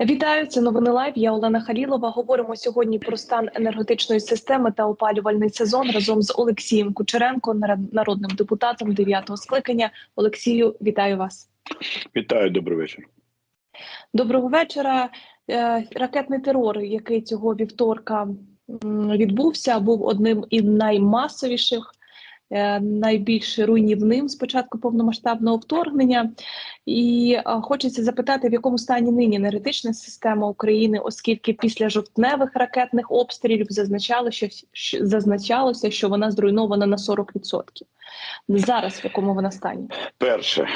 Вітаю, це новини лайв. Я Олена Халілова. Говоримо сьогодні про стан енергетичної системи та опалювальний сезон разом з Олексієм Кучеренко, народним депутатом 9-го скликання. Олексію, вітаю вас. Вітаю, добрий вечір. Доброго вечора. Е, Ракетний терор, який цього вівторка відбувся, був одним із наймасовіших, найбільш руйнівним з початку повномасштабного вторгнення. І е, хочеться запитати, в якому стані нині енергетична система України, оскільки після жовтневих ракетних обстрілів зазначало, що зазначалося, що вона зруйнована на 40%. Зараз в якому вона стані? Перше,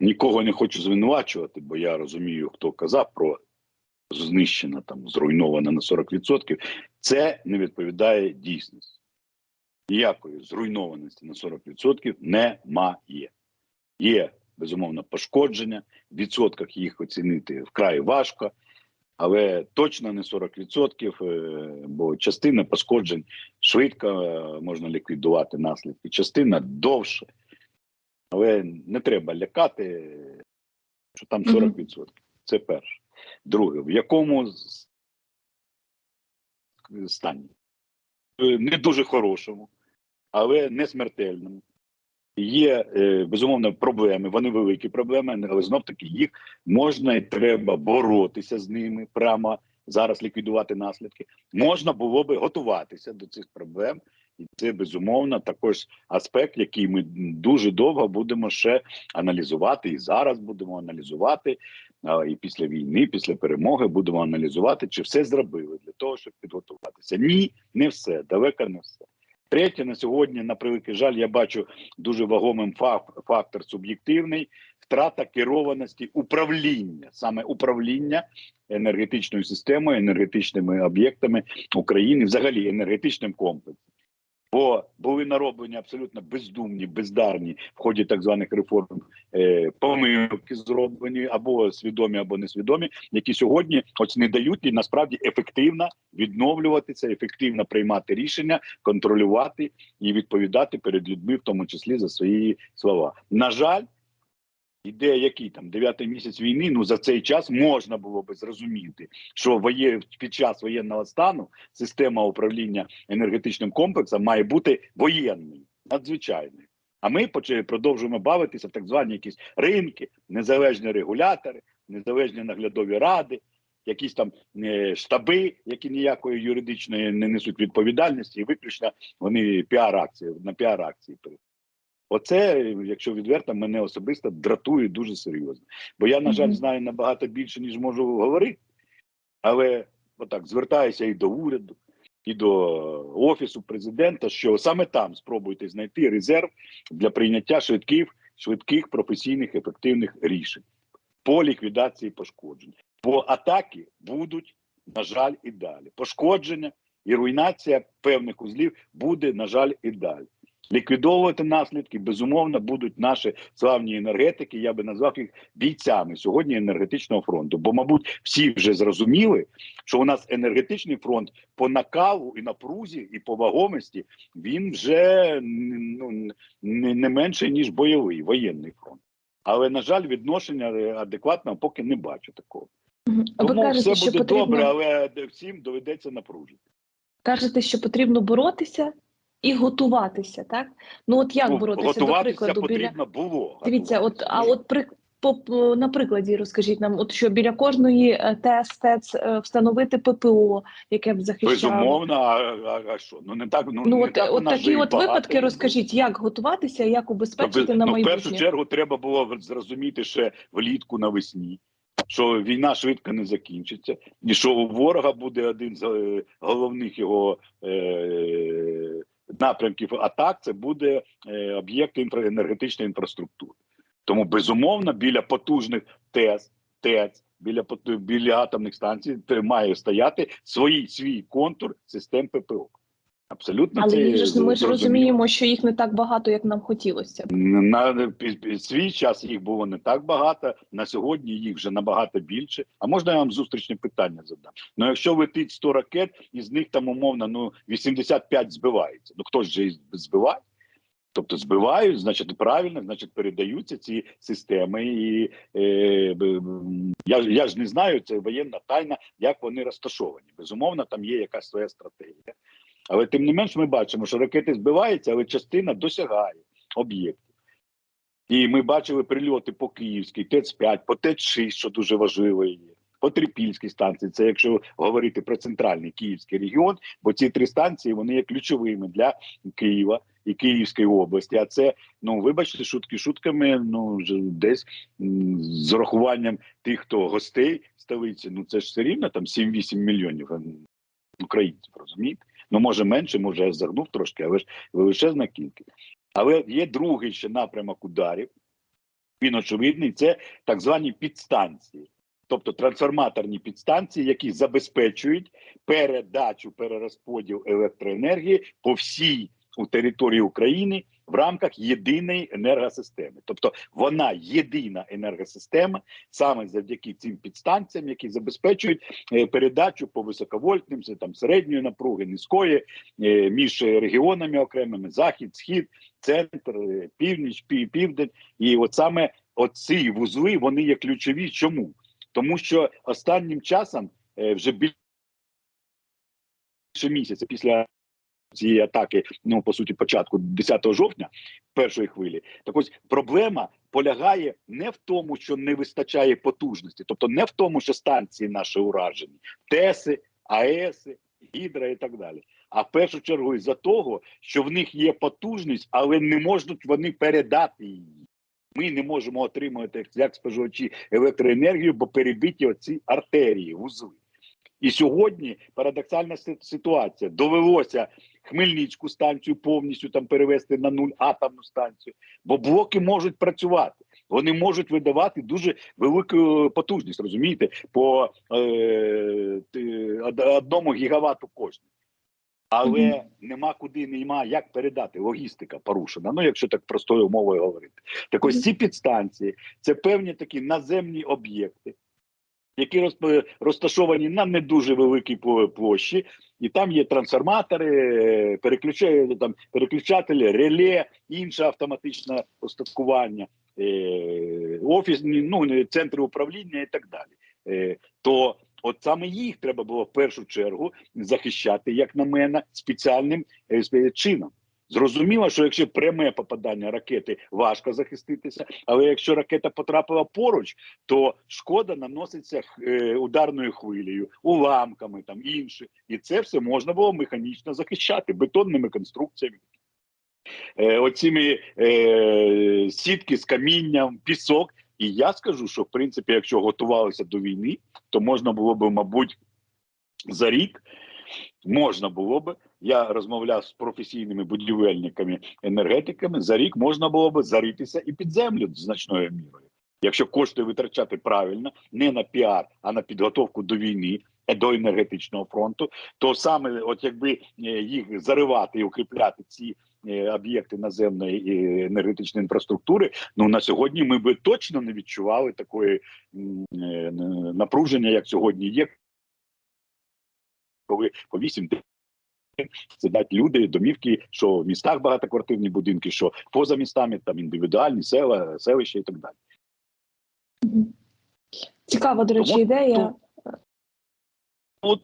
нікого не хочу звинувачувати, бо я розумію, хто казав про знищена там, зруйнована на 40%. Це не відповідає дійсності. Ніякої зруйнованості на 40% немає. Є безумовно пошкодження, в відсотках їх оцінити вкрай важко, але точно не 40%, е, бо частина пошкоджень швидко е, можна ліквідувати наслідки, частина довше. Але не треба лякати, що там 40%. Це перше. Друге, в якому стані? Е, Не дуже хорошому, але не смертельному. Є е, безумовно проблеми, вони великі проблеми, але знов таки їх можна і треба боротися з ними прямо зараз ліквідувати наслідки. Можна було би готуватися до цих проблем, і це безумовно також аспект, який ми дуже довго будемо ще аналізувати, і зараз будемо аналізувати. І після війни, після перемоги будемо аналізувати, чи все зробили для того, щоб підготуватися. Ні, не все, далеко не все. Третє, на сьогодні, на превеликий жаль, я бачу дуже вагомим фактор суб'єктивний втрата керованості управління, саме управління енергетичною системою, енергетичними об'єктами України, взагалі енергетичним комплексом. Бо були нароблені абсолютно бездумні, бездарні в ході так званих реформ е, помилки зроблені або свідомі, або несвідомі, які сьогодні ось не дають і насправді ефективно відновлюватися, ефективно приймати рішення, контролювати і відповідати перед людьми, в тому числі за свої слова. На жаль, іде який там дев'ятий місяць війни. Ну за цей час можна було би зрозуміти, що воє під час воєнного стану система управління енергетичним комплексом має бути воєнною, надзвичайною. А ми продовжуємо бавитися в так звані якісь ринки, незалежні регулятори, незалежні наглядові ради, якісь там е, штаби, які ніякої юридичної не несуть відповідальності, і виключно вони піар-акції на піар-акції. Оце, якщо відверто, мене особисто дратує дуже серйозно. Бо я, на жаль, знаю набагато більше, ніж можу говорити, але отак звертаюся і до уряду, і до офісу президента, що саме там спробуйте знайти резерв для прийняття швидких, швидких професійних ефективних рішень по ліквідації пошкоджень. Бо атаки будуть, на жаль, і далі. Пошкодження і руйнація певних узлів буде, на жаль, і далі. Ліквідовувати наслідки безумовно будуть наші славні енергетики. Я би назвав їх бійцями сьогодні енергетичного фронту. Бо, мабуть, всі вже зрозуміли, що у нас енергетичний фронт по накалу і напрузі, і по вагомості він вже ну, не, менше ніж бойовий воєнний фронт. Але на жаль, відношення адекватного поки не бачу такого. Ви Тому кажете, все буде потрібно добре, але всім доведеться напружити. кажете, що потрібно боротися і готуватися, так? Ну от як Ну, боротися до прикладу біля було. Дивіться, от а от при по, на прикладі розкажіть нам, от що біля кожної е, ТЕС, ТЕЦ е, встановити ППО, яке б захищало. безумовно. А, а, а що? Ну не так. Ну, Ну не от, так от такі от багато випадки розкажіть, як готуватися, як Ну, убезпечити без- на ну, в першу чергу треба було зрозуміти ще влітку навесні, що війна швидко не закінчиться, і що у ворога буде один з е, головних його е, напрямків атак. Це буде об'єкт об'єкти енергетичної інфраструктури. Тому безумовно біля потужних ТЕС, ТЕЦ, біля біля атомних станцій має стояти свій свій контур систем ППО. Абсолютно Але це їх ж ми ж розуміємо, що їх не так багато, як нам хотілося. На свій час їх було не так багато. На сьогодні їх вже набагато більше. А можна я вам зустрічне питання задам? Ну, якщо летить 100 ракет, із них там умовно ну 85 збивається. Ну хто ж же збиває? Тобто збивають, значить, правильно, значить, передаються ці системи. І е, я, я ж не знаю, це воєнна тайна, як вони розташовані. Безумовно, там є якась своя стратегія. Але тим не менш, ми бачимо, що ракети збиваються, але частина досягає об'єктів. І ми бачили прильоти по Київській, ТЕЦ-5, по ТЕЦ-6, що дуже важливо є. По Трипільській станції, це якщо говорити про центральний київський регіон, бо ці три станції вони є ключовими для Києва і Київської області. А це, ну вибачте, шутки шутками. Ну десь з урахуванням тих, хто гостей столиці, ну це ж все рівно там 7-8 мільйонів українців, розумієте? Ну може менше, може я загнув трошки, але ж величезна кількість. Але є другий ще напрямок ударів. Він очевидний, це так звані підстанції, тобто трансформаторні підстанції, які забезпечують передачу, перерозподіл електроенергії по всій у території України в рамках єдиної енергосистеми. Тобто вона єдина енергосистема саме завдяки цим підстанціям, які забезпечують е, передачу по високовольтним, там середньої напруги, низької е, між регіонами окремими захід, схід, центр, е, північ, пів, південь. І от саме оці вузли вони є ключові. Чому? Тому що останнім часом вже більше місяця після цієї атаки, ну по суті, початку 10 жовтня, першої хвилі, так ось проблема полягає не в тому, що не вистачає потужності, тобто не в тому, що станції наші уражені, ТЕСи, АЕСи, Гідра і так далі. А в першу чергу із-за того, що в них є потужність, але не можуть вони передати її. Ми не можемо отримувати як споживачі електроенергію, бо перебиті оці артерії, вузли. І сьогодні парадоксальна ситуація. Довелося Хмельницьку станцію повністю там перевести на нуль атомну станцію, бо блоки можуть працювати. Вони можуть видавати дуже велику потужність, розумієте, по е, одному гігавату кожен. Але Мгм. нема куди, нема як передати. Логістика порушена. Ну, якщо так простою мовою говорити. Так ось ці підстанції це певні такі наземні об'єкти, які розташовані на не дуже великій площі, і там є трансформатори, там переключателі, реле, інше автоматичне остаткування, е, офісні, ну центри управління і так далі. Е, То от саме їх треба було в першу чергу захищати, як на мене, спеціальним е, чином. Зрозуміло, що якщо пряме попадання ракети важко захиститися, але якщо ракета потрапила поруч, то шкода наноситься е, ударною хвилею, уламками там інше, і це все можна було механічно захищати бетонними конструкціями. Е, оціми е, сітки з камінням, пісок. І я скажу, що в принципі, якщо готувалися до війни, то можна було б, мабуть, за рік можна було б. Я розмовляв з професійними будівельниками, енергетиками. За рік можна було б заритися і під землю значною мірою. Якщо кошти витрачати правильно, не на піар, а на підготовку до війни, е, до енергетичного фронту, то саме, от якби е, їх заривати і укріпляти ці е, об'єкти наземної енергетичної інфраструктури, ну на сьогодні ми би точно не відчували такої напруження, як сьогодні є, коли по 8 сидять люди, домівки, що в містах багатоквартирні будинки, що поза містами, там індивідуальні села, селища і так далі. Цікава, до речі, Тому- ідея. От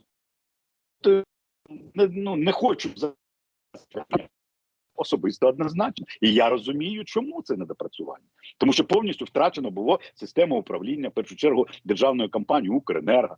е, не, ну, не хочу особисто однозначно. І я розумію, чому це недопрацювання. Тому що повністю втрачено було система управління, в першу чергу, державної компанії Укренерго.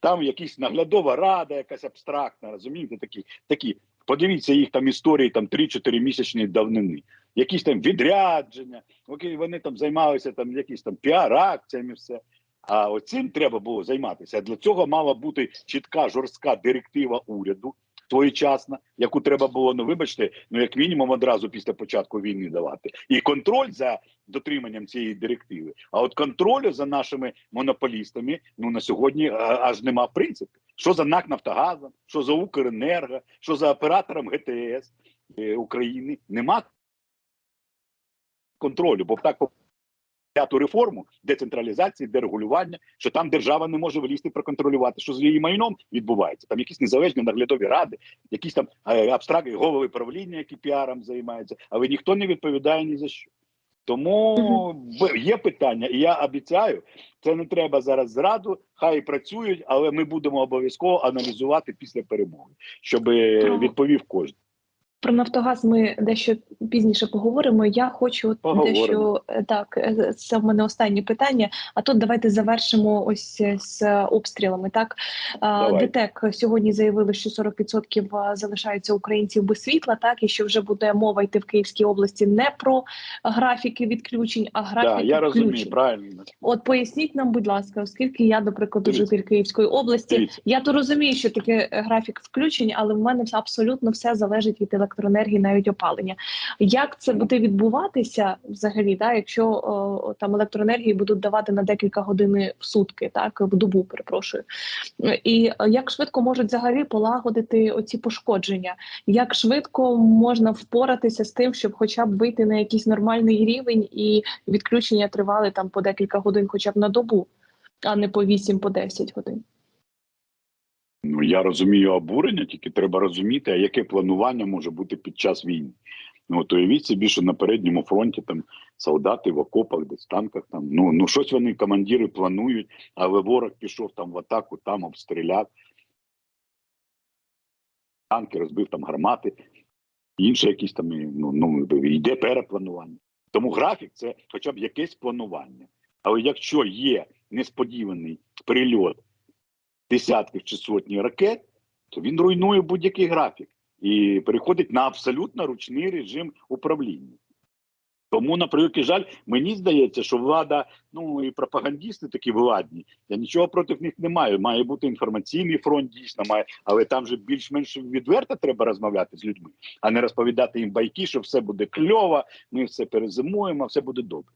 Там якась наглядова рада, якась абстрактна, розумієте, такі. такі. Подивіться їх там історії там 3-4 місячні давнини, якісь там відрядження, окей, вони там займалися там якісь там піар-акціями, все. А оцим треба було займатися. Для цього мала бути чітка жорстка директива уряду своєчасна, яку треба було, ну вибачте, ну як мінімум одразу після початку війни давати, і контроль за дотриманням цієї директиви. А от контролю за нашими монополістами ну на сьогодні аж нема в принципі. Що за НАК Нафтогазом, що за Укренерго, що за оператором ГТС е, України, нема контролю, бо так п'яту реформу децентралізації, дерегулювання, що там держава не може влізти проконтролювати, що з її майном відбувається. Там якісь незалежні наглядові ради, якісь там е, абстрактні голови правління, які піаром займаються, але ніхто не відповідає ні за що. Тому є питання, і я обіцяю, це не треба зараз зраду, хай працюють, але ми будемо обов'язково аналізувати після перемоги, щоб е, відповів кожен. Про Нафтогаз ми дещо пізніше поговоримо. Я хочу Поговоримо. дещо е, так. е, Це в мене останнє питання. А тут давайте завершимо ось е, з обстрілами. Так Давай. ДТЕК сьогодні заявили, що 40% залишаються українців без світла. Так і що вже буде мова йти в Київській області не про графіки відключень, а графіки я розумію, правильно. От поясніть нам, будь ласка, оскільки я, до прикладу, житель Київської області, Дивіться. я то розумію, що таке графік включень, але в мене абсолютно все залежить від електроенергії, навіть опалення. Як це буде відбуватися взагалі, да, якщо о, там електроенергії будуть давати на декілька годин в сутки, так в добу, перепрошую. І як швидко можуть взагалі полагодити оці пошкодження? Як швидко можна впоратися з тим, щоб хоча б вийти на якийсь нормальний рівень і відключення тривали там по декілька годин, хоча б на добу, а не по 8 по 10 годин? Ну я розумію обурення, тільки треба розуміти, а яке планування може бути під час війни. Ну от уявіть собі, що на передньому фронті там солдати в окопах, десь танках там. Ну ну щось вони командири планують, але ворог пішов там в атаку, там обстріляв. Танки розбив там гармати, інше якісь там ну, ну йде перепланування. Тому графік це хоча б якесь планування. Але якщо є несподіваний прильот десятків чи сотні ракет, то він руйнує будь-який графік і переходить на абсолютно ручний режим управління. Тому, на превеликий жаль, мені здається, що влада, ну і пропагандісти такі владні, я нічого проти них не маю. Має бути інформаційний фронт, дійсно має, але там же більш-менш відверто треба розмовляти з людьми, а не розповідати їм байки, що все буде кльово, ми все перезимуємо, все буде добре.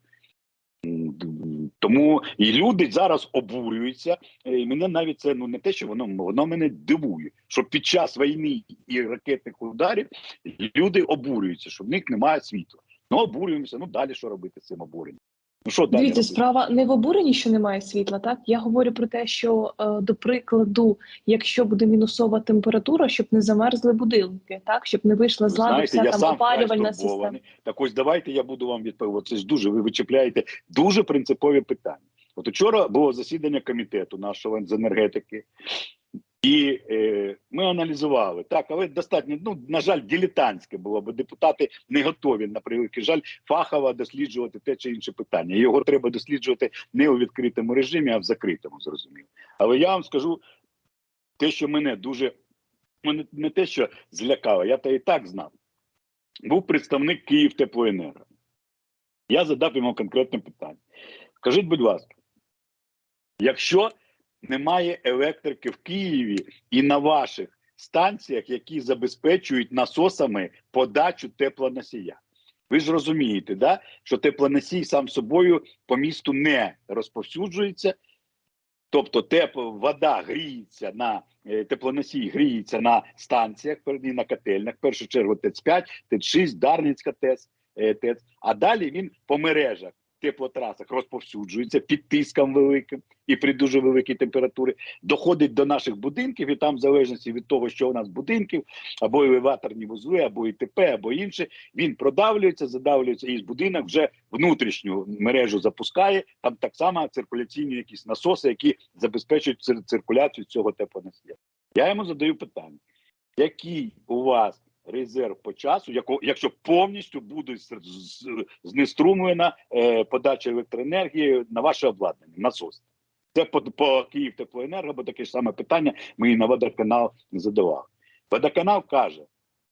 Тому і люди зараз обурюються. Е, І мене навіть це ну не те, що воно воно мене дивує, що під час війни і ракетних ударів люди обурюються, що в них немає світла. Ну обурюємося. Ну далі що робити з цим обуренням? Ну що далі? Дивіться, робити? справа не в обуренні, що немає світла. Так я говорю про те, що е, до прикладу, якщо буде мінусова температура, щоб не замерзли будинки, так щоб не вийшла з ладу вся я там сам опалювальна система. Так ось давайте я буду вам відповідати. Це ж дуже ви вичепляєте дуже принципові питання. От учора було засідання комітету нашого з енергетики, і е, ми аналізували так, але достатньо ну на жаль, дилетантське було, бо депутати не готові на превеликий жаль фахово досліджувати те чи інше питання. Його треба досліджувати не у відкритому режимі, а в закритому, зрозуміло. Але я вам скажу те, що мене дуже мене не те, що злякало, я то і так знав. Був представник Київ Теплоенерго. Я задав йому конкретне питання. Скажіть, будь ласка, якщо немає електрики в Києві і на ваших станціях, які забезпечують насосами подачу теплоносія, ви ж розумієте, да? що теплоносій сам собою по місту не розповсюджується, Тобто теп, вода гріється на е, теплоносій гріється на станціях, і на котельнях, в першу чергу ТЕЦ-5, ТЕЦ-6, Дарницька ТЕЦ, е, ТЕЦ, а далі він по мережах, теплотрасах розповсюджується під тиском великим і при дуже великій температурі, доходить до наших будинків, і там, в залежності від того, що у нас будинків, або елеваторні вузли, або ІТП, або інше, він продавлюється, задавлюється, і з будинок вже внутрішню мережу запускає. Там так само циркуляційні якісь насоси, які забезпечують циркуляцію цього теплоносія. Я йому задаю питання: який у вас резерв по часу, якщо повністю буде знеструмлена е, подача електроенергії на ваше обладнання, насос? Це по, по Київ теплоенерго, бо таке ж саме питання ми і на водоканал задавали. Водоканал каже: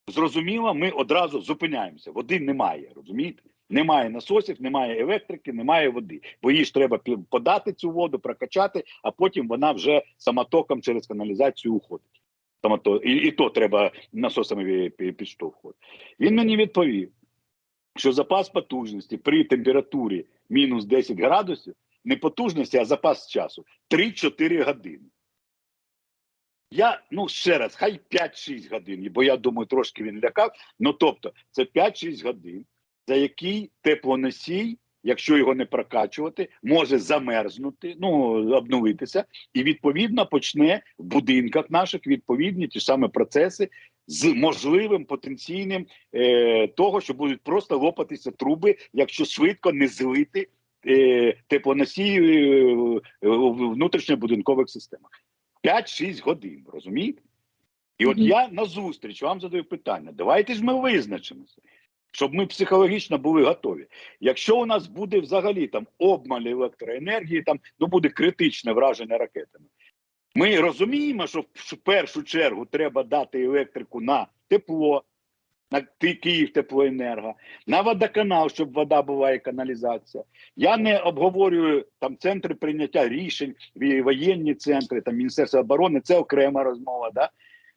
зрозуміло, ми одразу зупиняємося. Води немає, розумієте? Немає насосів, немає електрики, немає води. Бо їй ж треба подати цю воду, прокачати, а потім вона вже самотоком через каналізацію уходить. Самото, і, і то треба насосами підштовхувати. Він мені відповів, що запас потужності при температурі мінус 10 градусів не потужності, а запас часу 3-4 години. Я ну ще раз, хай 5-6 годин, бо я думаю, трошки він лякав. Ну тобто, це 5-6 годин, за який теплоносій якщо його не прокачувати, може замерзнути, ну обновитися, і відповідно почне в будинках наших відповідні ті ж саме процеси з можливим потенційним е, того, що будуть просто лопатися труби, якщо швидко не злити е, теплоносії е, в внутрішньобудинкових системах. 5-6 годин, розумієте? І от Мгм. я на зустріч вам задаю питання: давайте ж ми визначимося, щоб ми психологічно були готові. Якщо у нас буде взагалі там обмаль електроенергії, там ну буде критичне враження ракетами. Ми розуміємо, що в першу чергу треба дати електрику на тепло, на Київ теплоенерго, на водоканал, щоб вода була і каналізація. Я не обговорюю там центри прийняття рішень, воєнні центри, там Міністерство оборони, це окрема розмова. Да?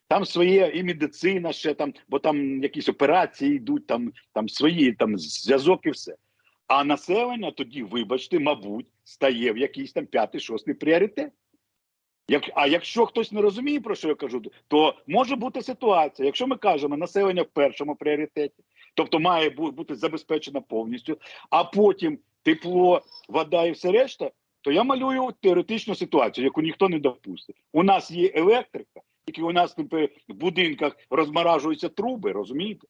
Там своє і медицина ще там, бо там якісь операції йдуть, там, там свої там зв'язок і все. А населення тоді, вибачте, мабуть, стає в якийсь там п'ятий, шостий пріоритет. Як, а якщо хтось не розуміє, про що я кажу, то може бути ситуація, якщо ми кажемо населення в першому пріоритеті, тобто має бути забезпечено повністю, а потім тепло, вода і все решта, то я малюю теоретичну ситуацію, яку ніхто не допустить. У нас є електрика, тільки у нас в будинках розморажуються труби, розумієте?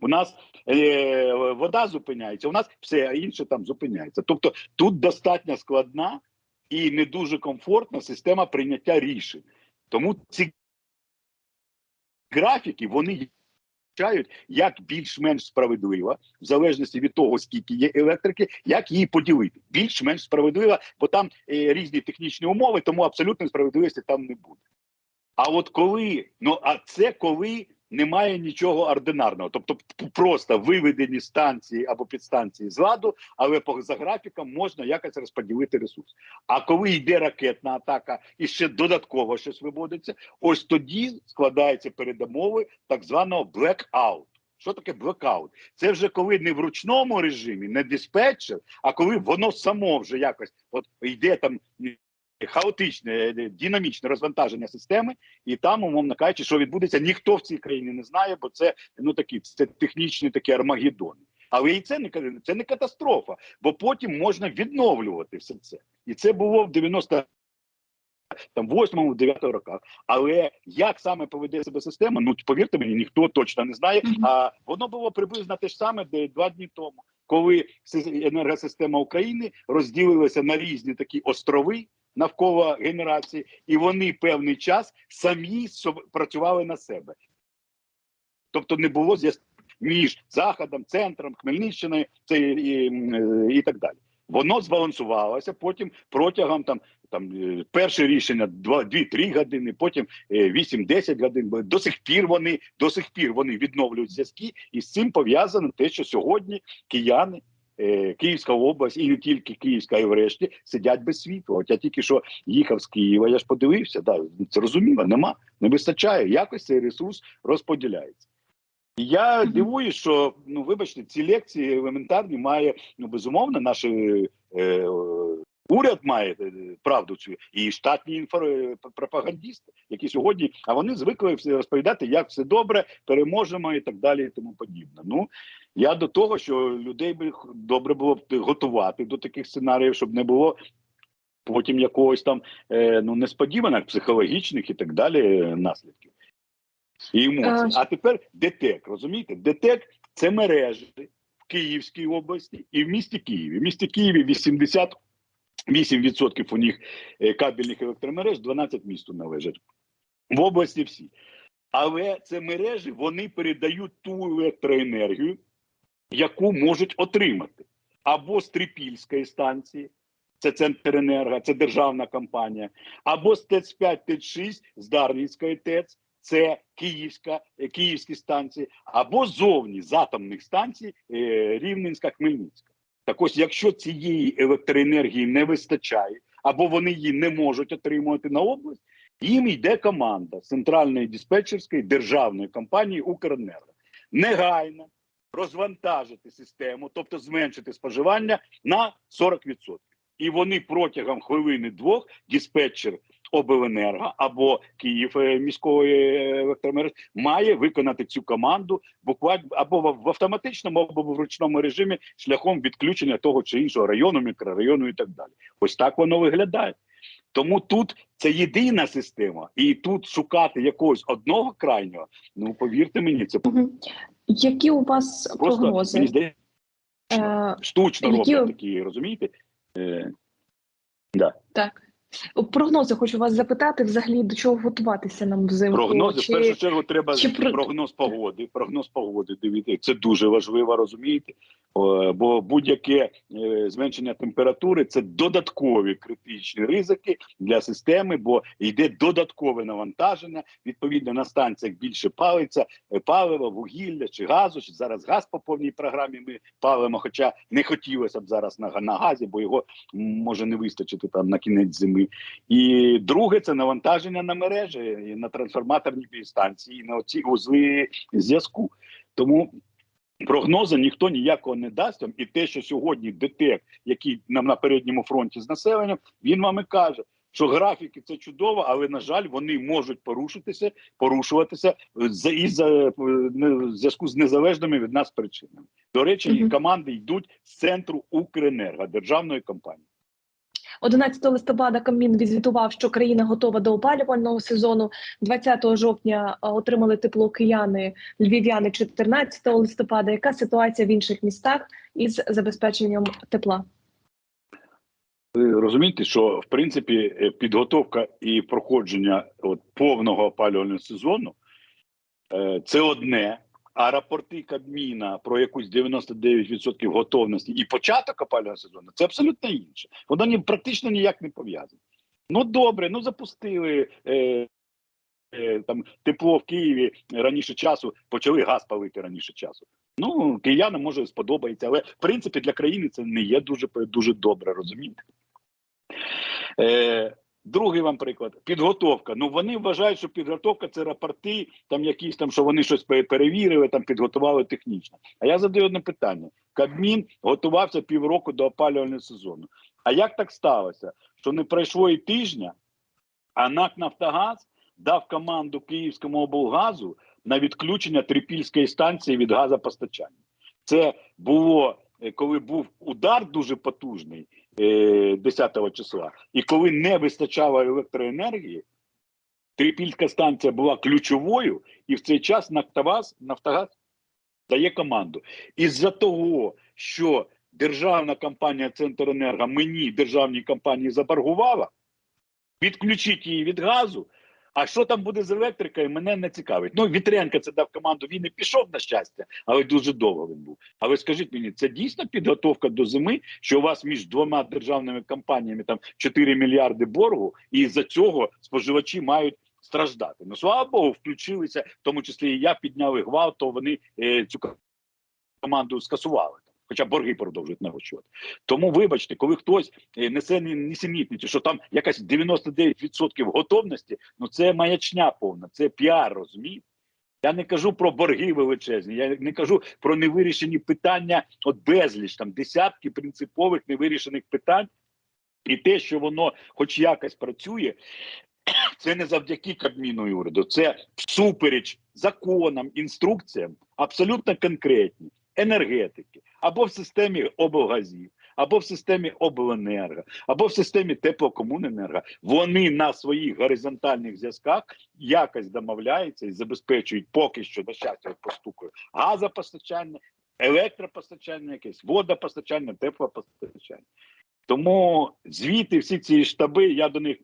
У нас е, вода зупиняється, у нас все інше там зупиняється. Тобто тут достатньо складна і не дуже комфортна система прийняття рішень. Тому ці графіки вони визначають, як більш-менш справедливо, в залежності від того, скільки є електрики, як її поділити. Більш-менш справедливо, бо там е, різні технічні умови, тому абсолютної справедливості там не буде. А от коли, ну а це коли немає нічого ординарного, тобто просто виведені станції або підстанції з ладу, але по за графіком можна якось розподілити ресурс. А коли йде ракетна атака і ще додатково щось виводиться, ось тоді складаються передумови так званого blackout. Що таке blackout? Це вже коли не в ручному режимі, не диспетчер, а коли воно само вже якось от йде там хаотичне, динамічне розвантаження системи, і там, умовно кажучи, що відбудеться, ніхто в цій країні не знає, бо це ну такі це технічні такі армагеддони. Але і це не це не катастрофа, бо потім можна відновлювати все це. І це було в 90 там 8 9 роках. Але як саме поведе себе система? Ну повірте мені, ніхто точно не знає. А воно було приблизно те ж саме, де два дні тому, коли енергосистема України розділилася на різні такі острови навколо генерації, і вони певний час самі працювали на себе. Тобто не було зв'язку між заходом, центром, Хмельниччиною це і, е, і так далі. Воно збалансувалося потім протягом там. Там е, перше рішення 2-3 години, потім е, 8-10 годин. До сих пір вони до сих пір вони відновлюють зв'язки, і з цим пов'язано те, що сьогодні кияни, е, Київська область і не тільки Київська, й врешті сидять без світла. От я тільки що їхав з Києва, я ж подивився, да, це розуміло, нема, не вистачає. Якось цей ресурс розподіляється. І я дивую, що ну вибачте, ці лекції елементарні має ну безумовно наш е, е, уряд має е, правду цю і штатні інфо, е, пропагандісти, які сьогодні, а вони звикли розповідати, як все добре, переможемо і так далі, і тому подібне. Ну я до того, що людей би добре було б готувати до таких сценаріїв, щоб не було. Потім якогось там е, ну несподіваних психологічних і так далі наслідків і емоцій. А тепер ДТЕК, розумієте? ДТЕК це мережі в Київській області і в місті Києві. В місті Києві 88% у них е, кабельних електромереж, 12 місту належать. В області всі. Але це мережі вони передають ту електроенергію, яку можуть отримати або з Трипільської станції, це Центренерго, це державна компанія, або з ТЕЦ 5 ТЕЦ 6 з Дарницької ТЕЦ, це Київська, Київські станції, або зовні з атомних станцій е, Рівненська, Хмельницька. Так ось, якщо цієї електроенергії не вистачає, або вони її не можуть отримувати на область, їм йде команда центральної диспетчерської державної компанії Укренерго. Негайно розвантажити систему, тобто зменшити споживання на 40%. І вони протягом хвилини-двох диспетчер обленерго або Київ е, міської е, електромереж має виконати цю команду буквально або в автоматичному, або в ручному режимі шляхом відключення того чи іншого району, мікрорайону і так далі. Ось так воно виглядає. Тому тут це єдина система, і тут шукати якогось одного крайнього. Ну повірте мені, це Які у вас просто прогнози? мені здається, Е, штучно які- роблять такі, розумієте? Е, да. так. Прогнози хочу вас запитати, взагалі до чого готуватися нам взимку? Прогнози Чи- в першу чергу треба чи прогноз погоди. Прогноз погоди. Дивіться, це дуже важливо, розумієте? Бо будь-яке е, зменшення температури це додаткові критичні ризики для системи, бо йде додаткове навантаження. Відповідно, на станціях більше палиться е, паливо, вугілля чи газу. Чи зараз газ по повній програмі ми палимо, хоча не хотілося б зараз на, на газі, бо його може не вистачити там на кінець зими. І друге це навантаження на мережі, і на трансформаторні станції, і на оці узли зв'язку. Тому прогнозу ніхто ніякого не дасть вам. І те, що сьогодні ДТЕК, який нам на передньому фронті з населенням, він вам і каже. Що графіки це чудово, але на жаль, вони можуть порушитися, порушуватися за із за зв'язку з незалежними від нас причинами. До речі, команди йдуть з центру Укренерго державної компанії. 11 листопада Кабмін відзвітував, що країна готова до опалювального сезону. 20 жовтня е, отримали тепло кияни, львів'яни 14 листопада. Яка ситуація в інших містах із забезпеченням тепла? Ви розумієте, що в принципі е, підготовка і проходження от, повного опалювального сезону е, це одне. А рапорти Кабміна про якусь 99% готовності і початок опалювального сезону це абсолютно інше. Воно ні, практично ніяк не пов'язане. Ну добре, ну запустили е, е, там тепло в Києві раніше часу, почали газ палити раніше часу. Ну киянам може сподобається, але в принципі для країни це не є дуже дуже добре, розумієте? Е, Другий вам приклад підготовка. Ну вони вважають, що підготовка це рапорти, там якісь там, що вони щось перевірили, там підготували технічно. А я задаю одне питання: Кабмін готувався півроку до опалювального сезону. А як так сталося, що не пройшло і тижня, а НАК Нафтогаз дав команду Київському облгазу на відключення трипільської станції від газопостачання? Це було е, коли був удар дуже потужний 10 числа, і коли не вистачало електроенергії, Трипільська станція була ключовою, і в цей час Нафтогаз, Нафтогаз дає команду. Із-за того, що державна компанія Центренерго мені, державній компанії, заборгувала, відключіть її від газу. А що там буде з електрикою, мене не цікавить. Ну, Вітренко це дав команду, він і пішов на щастя, але дуже довго він був. Але скажіть мені, це дійсно підготовка до зими, що у вас між двома державними компаніями там 4 мільярди боргу, і за цього споживачі мають страждати. Ну слава Богу, включилися, в тому числі і я підняли гвалт, то вони е, цю команду скасували. Хоча борги продовжують нарощувати. Тому, вибачте, коли хтось е, несе ні- нісенітниці, що там якась 99% готовності, ну це маячня повна, це піар, розумієте? Я не кажу про борги величезні, я не кажу про невирішені питання, от безліч там десятки принципових невирішених питань, і те, що воно хоч якось працює, це не завдяки Кабміну і уряду, це всупереч законам, інструкціям, абсолютно конкретні енергетики, або в системі облгазів, або в системі обленерго, або в системі теплокомуненерго. Вони на своїх горизонтальних зв'язках якось домовляються і забезпечують поки що до щастя я постукаю газопостачання, електропостачання, якесь водопостачання, теплопостачання. Тому звіти, всі ці штаби, я до них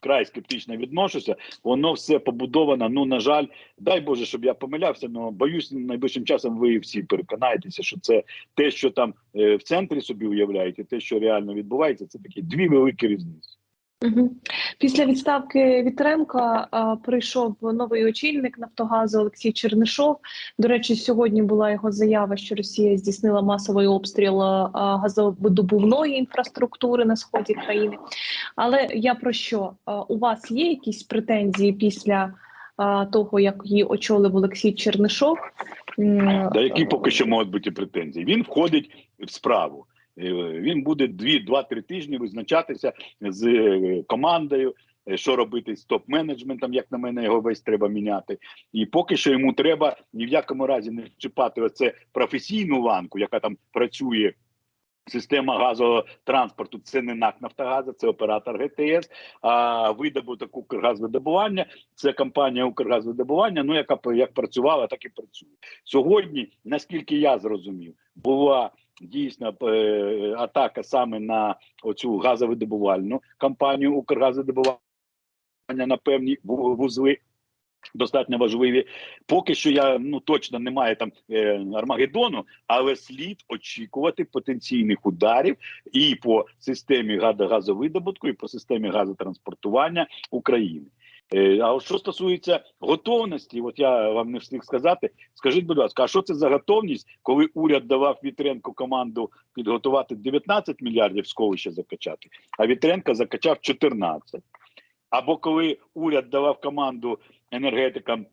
край скептично відношуся. Воно все побудовано. Ну на жаль, дай Боже, щоб я помилявся. але боюсь, найближчим часом ви всі переконаєтеся, що це те, що там е, в центрі собі уявляєте, те, що реально відбувається, це такі дві великі різниці. Після відставки Вітренка прийшов новий очільник Нафтогазу Олексій Чернишов. До речі, сьогодні була його заява, що Росія здійснила масовий обстріл а, газовидобувної інфраструктури на сході країни. Але я про що? У вас є якісь претензії після того, як її очолив Олексій Чернишов? Да, які поки що можуть бути претензії? Він входить в справу. Е, Він буде дві, два-три тижні визначатися з е, командою. е, що робити з топ-менеджментом, як на мене, його весь треба міняти. І поки що йому треба ні в якому разі не чіпати оце професійну ланку, яка там працює. Система газового транспорту це не НАК Нафтогаза, це оператор ГТС. А видобуток Укргазвидобування це компанія Укргазвидобування, ну яка як працювала, так і працює. Сьогодні, наскільки я зрозумів, була дійсно е, атака саме на оцю газовидобувальну компанію Укргазвидобування на певні вузли. Достатньо важливі. Поки що я ну точно немає там е, Армагеддону, але слід очікувати потенційних ударів і по системі газо- газовидобутку, і по системі газотранспортування України. Е, а що стосується готовності, от я вам не встиг сказати. Скажіть, будь ласка, а що це за готовність, коли уряд давав Вітренку команду підготувати 19 мільярдів сховища закачати, а Вітренко закачав 14? Або коли уряд давав команду енергетикам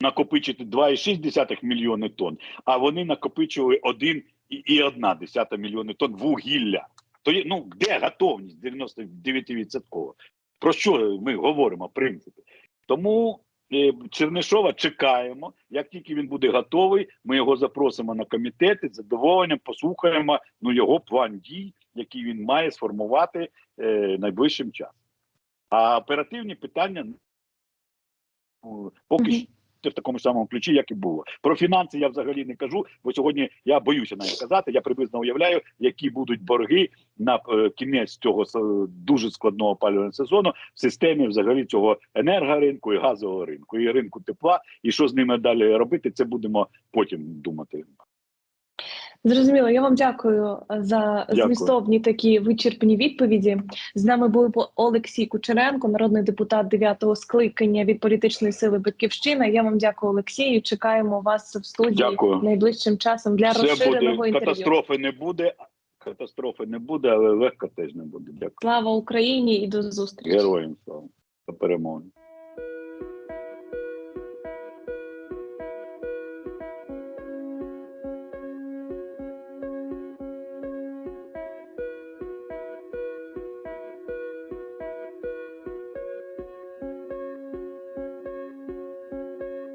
накопичити 2,6 мільйони тонн, а вони накопичували 1,1 мільйони тонн вугілля. То є, ну де готовність 99%? Про що ми говоримо, в принципі? Тому е, Чернишова чекаємо. Як тільки він буде готовий, ми його запросимо на комітети з задоволенням, послухаємо ну, його план дій, який він має сформувати е, найближчим часом. А оперативні питання ну, поки що в такому ж самому ключі, як і було. Про фінанси я взагалі не кажу, бо сьогодні я боюся навіть казати. Я приблизно уявляю, які будуть борги на е, кінець цього дуже складного опалювального сезону в системі взагалі цього енергоринку і газового ринку, і ринку тепла. І що з ними далі робити, це будемо потім думати. Зрозуміло, я вам дякую е, за Дякую. змістовні такі вичерпні відповіді. З нами був Олексій Кучеренко, народний депутат 9-го скликання від політичної сили Батьківщина. Я вам дякую, Олексію. Чекаємо вас в студії Дякую. найближчим часом для Все розширеного буде інтерв'ю. катастрофи не буде. Катастрофи не буде, але легко теж не буде. Дякую. Слава Україні і до зустрічі. Героям слава. До перемоги.